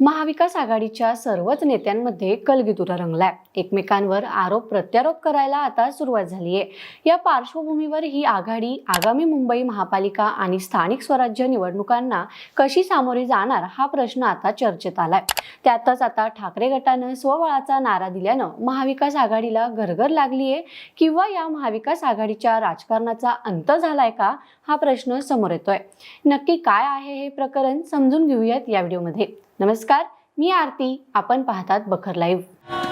महाविकास आघाडीच्या सर्वच नेत्यांमध्ये कलगीतुरा रंगलाय. एकमेकांवर आरोप प्रत्यारोप करायला आता सुरुवात झाली आहे या पार्श्वभूमीवर ही आघाडी आगामी मुंबई महापालिका आणि स्थानिक स्वराज्य निवडणुकांना कशी सामोरी जाणार हा प्रश्न आता चर्चेत आलाय. त्यातच आता ठाकरे गटानं स्वबळाचा नारा दिल्यानं महाविकास आघाडीला घरघर लागली आहे किंवा या महाविकास आघाडीच्या राजकारणाचा अंत झालाय का हा प्रश्न समोर येतोय. नक्की काय आहे हे प्रकरण समजून घेऊयात या व्हिडिओमध्ये. नमस्कार मी आरती. आपण पाहतात बखर लाईव्ह.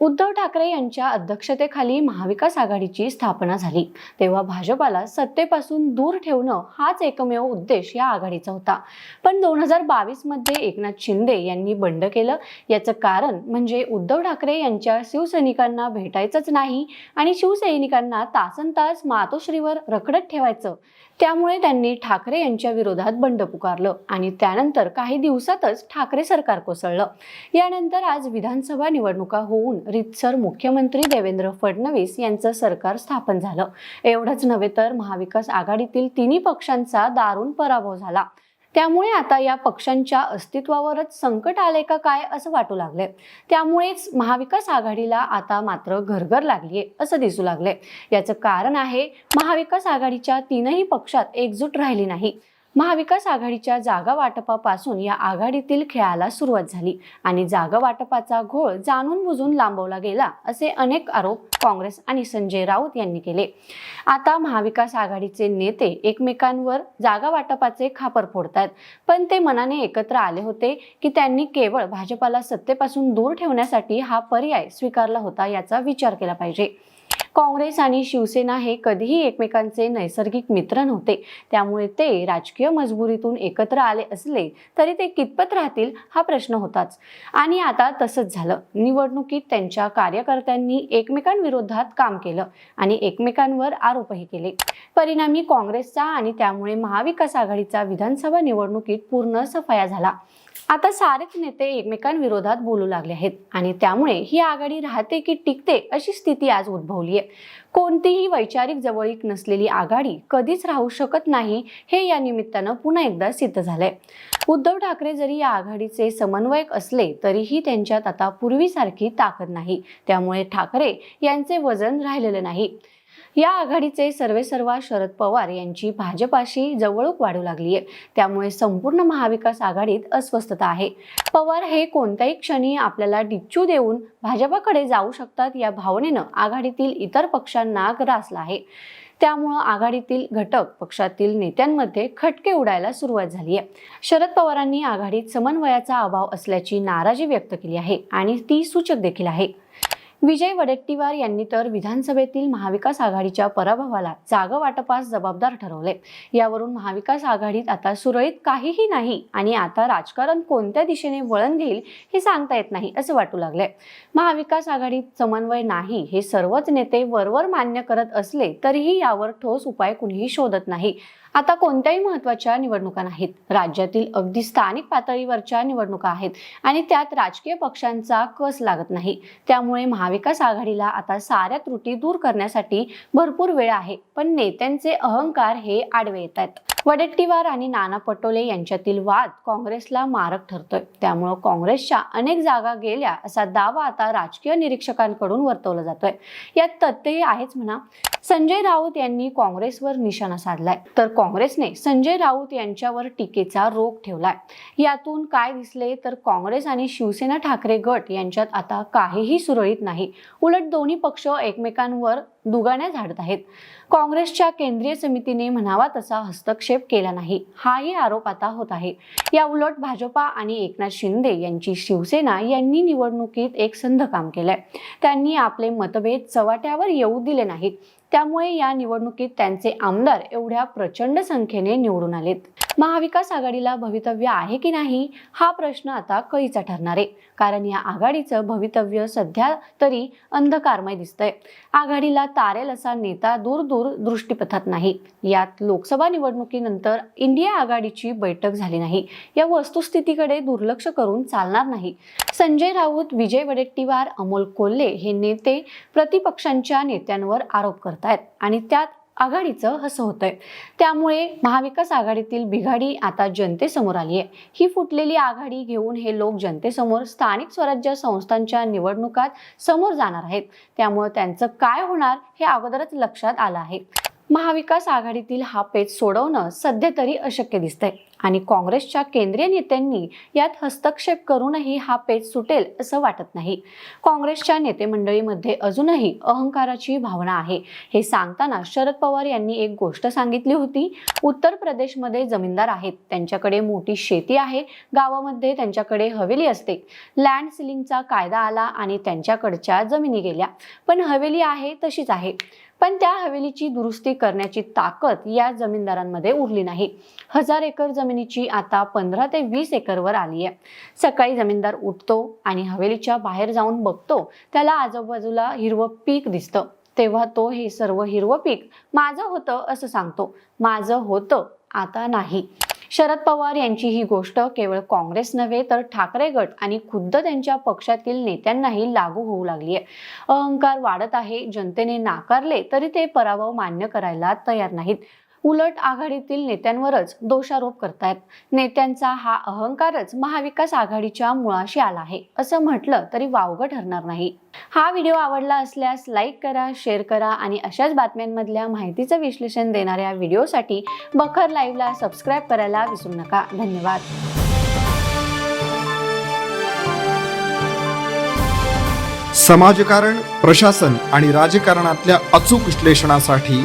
उद्धव ठाकरे यांच्या अध्यक्षतेखाली महाविकास आघाडीची स्थापना झाली. तेव्हा भाजपाला सत्तेपासून दूर ठेवणं हाच एकमेव उद्देश या आघाडीचा होता. पण दोन हजार बावीसमध्ये एकनाथ शिंदे यांनी बंड केलं. याचं कारण म्हणजे उद्धव ठाकरे यांच्या शिवसैनिकांना भेटायचंच नाही आणि शिवसैनिकांना तासन तास मातोश्रीवर रखडत ठेवायचं. त्यामुळे त्यांनी ठाकरे यांच्या विरोधात बंड पुकारलं आणि त्यानंतर काही दिवसातच ठाकरे सरकार कोसळलं. यानंतर आज विधानसभा निवडणुका होऊन रितसर मुख्यमंत्री देवेंद्र फडणवीस यांचं सरकार स्थापन झालं. एवढंच नव्हे तर महाविकास आघाडीतील तिन्ही पक्षांचा दारुण पराभव झाला. त्यामुळे आता या पक्षांच्या अस्तित्वावरच संकट आले का काय असं वाटू लागले त्यामुळेच महाविकास आघाडीला आता मात्र घरघर लागलीये असं दिसू लागले याचं कारण आहे महाविकास आघाडीच्या तीनही पक्षात एकजूट राहिली नाही. महाविकास आघाडीच्या जागा वाटपापासून या आघाडीतील खेळाला सुरुवात झाली आणि जागा वाटपाचा घोळ जाणून बुजून लांबवला गेला असे अनेक आरोप काँग्रेस आणि संजय राऊत यांनी केले. आता महाविकास आघाडीचे नेते एकमेकांवर जागा वाटपाचे खापर फोडतात पण ते मनाने एकत्र आले होते की त्यांनी केवळ भाजपाला सत्तेपासून दूर ठेवण्यासाठी हा पर्याय स्वीकारला होता याचा विचार केला पाहिजे. काँग्रेस आणि शिवसेना हे कधीही एकमेकांचे नैसर्गिक मित्र नव्हते. त्यामुळे ते राजकीय मजबुरीतून एकत्र आले असले तरी ते कितपत राहतील हा प्रश्न होताच. आणि आता तसंच झालं. निवडणुकीत त्यांच्या कार्यकर्त्यांनी एकमेकांविरोधात काम केलं आणि एकमेकांवर आरोपही केले. परिणामी काँग्रेसचा आणि त्यामुळे महाविकास आघाडीचा विधानसभा निवडणुकीत पूर्ण सफाया झाला. आता सारेच नेते एकमेकांविरोधात बोलू लागले आहेत आणि त्यामुळे ही आघाडी राहते की टिकते अशी स्थिती आज उद्भवली आहे. कोणतीही वैचारिक जवळीक नसलेली आघाडी कधीच राहू शकत नाही हे या निमित्तानं पुन्हा एकदा सिद्ध झालंय. उद्धव ठाकरे जरी या आघाडीचे समन्वयक असले तरीही त्यांच्यात आता पूर्वीसारखी ताकद नाही. त्यामुळे ठाकरे यांचे वजन राहिलेलं नाही. या आघाडीचे सर्वेसर्वा शरद पवार यांची भाजपाशी जवळूक वाढू लागली आहे. त्यामुळे संपूर्ण महाविकास आघाडीत अस्वस्थता आहे. पवार हे कोणत्याही क्षणी आपल्याला डिच्चू देऊन भाजपाकडे जाऊ शकतात या भावनेनं आघाडीतील इतर पक्षांना ग्रासला आहे. त्यामुळं आघाडीतील घटक पक्षातील नेत्यांमध्ये खटके उडायला सुरुवात झाली आहे. शरद पवारांनी आघाडीत समन्वयाचा अभाव असल्याची नाराजी व्यक्त केली आहे आणि ती सूचक देखील आहे. विजय वडेट्टीवार यांनी तर विधानसभेतील महाविकास आघाडीच्या पराभवाला जागा वाटपास जबाबदार ठरवले. यावरून महाविकास आघाडीत आता सुरळीत काहीही नाही आणि आता राजकारण कोणत्या दिशेने वळण घेईल हे सांगता येत नाही असं वाटू लागले. महाविकास आघाडीत समन्वय नाही हे सर्वच नेते वरवर मान्य करत असले तरीही यावर ठोस उपाय कुणीही शोधत नाही. आता कोणत्याही महत्त्वाच्या निवडणुका नाहीत. राज्यातील अगदी स्थानिक पातळीवरच्या निवडणुका आहेत आणि त्यात राजकीय पक्षांचा कस लागत नाही. त्यामुळे महाविकास आघाडीला आता साऱ्या त्रुटी दूर करण्यासाठी भरपूर वेळ आहे. पण नेत्यांचे अहंकार हे आडवे येत आहेत. वडेट्टीवार आणि नाना पटोले यांच्यातील वाद काँग्रेसला मारक ठरतोय. त्यामुळं काँग्रेसच्या अनेक जागा गेल्या असा दावा आता राजकीय निरीक्षकांकडून वर्तवला जातोय. यात तथ्यही आहेच म्हणा. संजय राऊत यांनी काँग्रेसवर निशाणा साधलाय. तर काँग्रेसने संजय राऊत यांच्यावर टीकेचा रोग ठेवलाय. यातून काय दिसले तर काँग्रेस आणि शिवसेना ठाकरे गट यांच्यात आता काहीही सुरळीत नाही. उलट दोन्ही पक्ष एकमेकांवर दुगाण्या झाडत आहेत. काँग्रेसच्या केंद्रीय समितीने म्हणावा तसा हस्तक्षेप केला नाही. हाही आरोप आता होत आहे. या उलट भाजपा आणि एकनाथ शिंदे यांची शिवसेना यांनी निवडणुकीत एक संध काम केलंय. त्यांनी आपले मतभेद चव्हाट्यावर येऊ दिले नाहीत. त्यामुळे या निवडणुकीत त्यांचे आमदार एवढ्या प्रचंड संख्येने निवडून आलेत. महाविकास आघाडीला भवितव्य आहे की नाही हा प्रश्न आता कळीचा ठरणार आहे. कारण या आघाडीचं भवितव्य सध्या तरी अंधकारमय दिसतंय. आघाडीला तारेल असा नेता दूर दूर दृष्टीपथात नाही. यात लोकसभा निवडणुकीनंतर इंडिया आघाडीची बैठक झाली नाही. या वस्तुस्थितीकडे दुर्लक्ष करून चालणार नाही. संजय राऊत विजय वडेट्टीवार अमोल कोल्हे हे नेते प्रतिपक्षांच्या नेत्यांवर आरोप करतायत आणि त्यात आघाडीचं हसं होतंय. त्यामुळे महाविकास आघाडीतील बिघाडी आता जनतेसमोर आली आहे ही फुटलेली आघाडी घेऊन हे लोक जनतेसमोर स्थानिक स्वराज्य संस्थांच्या निवडणुकात समोर जाणार आहेत. त्यामुळे त्यांचं काय होणार हे अगोदरच लक्षात आलं आहे. महाविकास आघाडीतील हा पेच सोडवणं सध्या तरी अशक्य दिसतंय. आणि काँग्रेसच्या केंद्रीय नेत्यांनी यात हस्तक्षेप करूनही हा पेच सुटेल असं वाटत नाही. काँग्रेसच्या नेतेमंडळीमध्ये अजूनही अहंकाराची भावना आहे. हे सांगताना शरद पवार यांनी एक गोष्ट सांगितली होती उत्तर प्रदेशमध्ये जमीनदार आहेत. त्यांच्याकडे मोठी शेती आहे. गावामध्ये त्यांच्याकडे हवेली असते. लँड सिलिंगचा कायदा आला आणि त्यांच्याकडच्या जमिनी गेल्या. पण हवेली आहे तशीच आहे. पण त्या हवेलीची दुरुस्ती करण्याची ताकद या जमीनदारांमध्ये उरली नाही. हजार एकर जमिनीची आता पंधरा ते वीस एकरवर आली आहे. सकाळी जमीनदार उठतो आणि हवेलीच्या बाहेर जाऊन बघतो. त्याला आजूबाजूला हिरवं पीक दिसतं. तेव्हा तो हे सर्व हिरवं पीक माझं होतं असं सांगतो. माझं होतं आता नाही. शरद पवार यांची ही गोष्ट केवळ काँग्रेस नव्हे तर ठाकरे गट आणि खुद्द त्यांच्या पक्षातील नेत्यांनाही लागू होऊ लागली आहे. अहंकार वाढत आहे जनतेने नाकारले तरी ते पराभव मान्य करायला तयार नाहीत. उलट आघाडीतील नेत्यांवरच दोषारोप करतायत. नेत्यांचा हा अहंकारच महाविकास आघाडीच्या मुळाशी आला आहे असं म्हटलं तरी वावगं ठरणार नाही. हा व्हिडिओ आवडला असल्यास लाईक करा शेअर करा आणि अशाच बातम्यांमधल्या माहितीचं विश्लेषण देणाऱ्या व्हिडिओसाठी बखर लाईव्हला सबस्क्राईब करायला विसरू नका. धन्यवाद. समाजकारण प्रशासन आणि राजकारणातल्या अचूक विश्लेषणासाठी